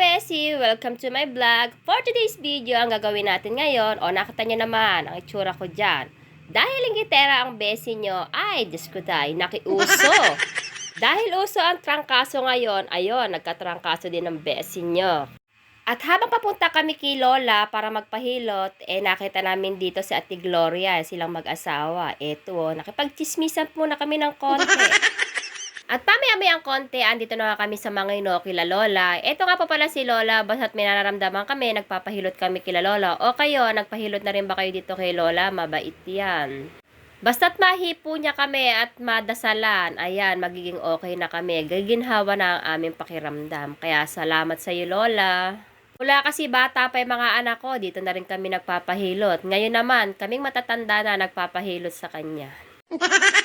Besi! Welcome to my vlog. For today's video, ang gagawin natin ngayon, o nakita niyo naman ang itsura ko dyan. Dahil ang gitera ang Besi nyo, ay, Diyos ko dahil, nakiuso. Dahil uso ang trangkaso ngayon, ayun, nagkatrangkaso din ang Besi nyo. At habang papunta kami kay Lola para magpahilot, eh nakita namin dito si Ate Gloria, silang mag-asawa. Eto, oh, nakipagchismisan muna kami ng konti. At pamaya-maya ang konti, andito na kami sa Mangino kila Lola. Ito nga po pala si Lola, basta't may nararamdaman kami, nagpapahilot kami kila Lola. O kayo, nagpahilot na rin ba kayo dito kay Lola? Mabait yan. Basta't mahipo niya kami at madasalan, ayan, magiging okay na kami. Gaginhawa na ang aming pakiramdam. Kaya salamat sa iyo, Lola. Mula kasi bata pa yung mga anak ko, dito na rin kami nagpapahilot. Ngayon naman, kaming matatanda na nagpapahilot sa kanya.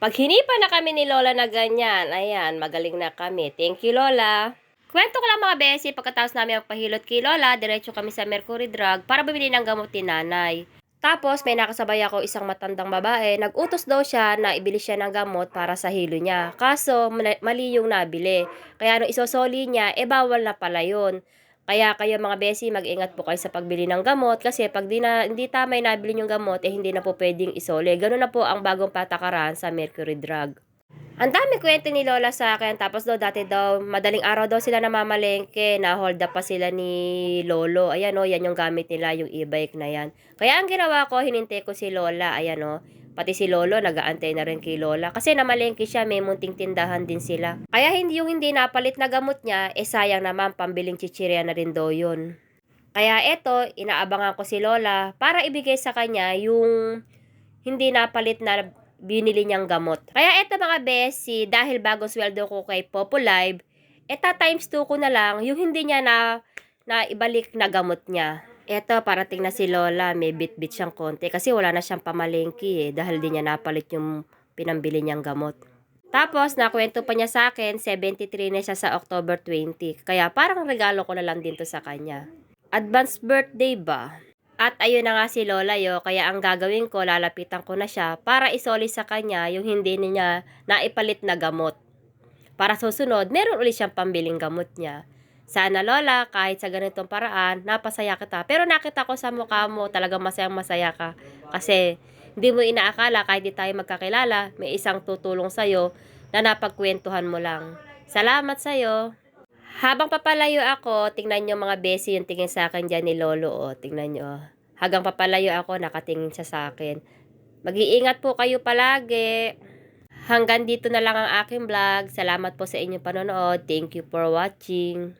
Pag hinipa na kami ni Lola na ganyan, ayan, magaling na kami. Thank you, Lola. Kwento ko lang mga besi, pagkatapos namin magpahilot kay Lola, diretso kami sa Mercury Drug para bumili ng gamot ni nanay. Tapos, may nakasabay ako isang matandang babae. Nag-utos daw siya na ibili siya ng gamot para sa hilo niya. Kaso, mali yung nabili. Kaya nung isosoli niya, eh bawal na pala yun. Kaya kayo mga besi, mag-ingat po kayo sa pagbili ng gamot kasi pag di na, hindi tama yung nabili yung gamot, eh hindi na po pwedeng isole. Ganun na po ang bagong patakaran sa Mercury Drug. Ang dami kwento ni Lola sa akin. Tapos daw dati daw, madaling araw daw sila namamalengke. Na-hold up pa sila ni Lolo. Ayan o, yan yung gamit nila, yung e-bike na yan. Kaya ang ginawa ko, hinintay ko si Lola. Ayan o, pati si Lolo, nag-aantay na rin kay Lola. Kasi namalengke siya, may munting tindahan din sila. Kaya hindi yung hindi napalit na gamot niya, eh sayang naman, pambiling chichirya na rin daw yun. Kaya eto, inaabangan ko si Lola para ibigay sa kanya yung hindi napalit na binili niyang gamot. Kaya eto mga besi, dahil bago sweldo ko kay Populive, eta times 2 ko na lang yung hindi niya na, na ibalik na gamot niya. Eto, parating na si Lola, may bit-bit siyang konti kasi wala na siyang pamalengki eh, dahil di niya napalit yung pinambili niyang gamot. Tapos, nakwento pa niya sa akin, 73 na siya sa October 20. Kaya parang regalo ko na lang din to sa kanya. Advanced birthday ba? At ayun na nga si Lola yo, kaya ang gagawin ko, lalapitan ko na siya para isoli sa kanya yung hindi niya naipalit na gamot. Para susunod, meron ulit siyang pambiling gamot niya. Sana Lola, kahit sa ganitong paraan, napasaya kita. Pero nakita ko sa mukha mo, talagang masayang masaya ka. Kasi hindi mo inaakala kahit di tayo magkakilala, may isang tutulong sa'yo na napagkwentuhan mo lang. Salamat sa'yo. Habang papalayo ako, tingnan nyo mga besi yung tingin sa akin dyan ni Lolo. O, tingnan nyo. Hanggang papalayo ako, nakatingin siya sa akin. Mag-iingat po kayo palagi. Hanggang dito na lang ang aking vlog. Salamat po sa inyong panonood. Thank you for watching.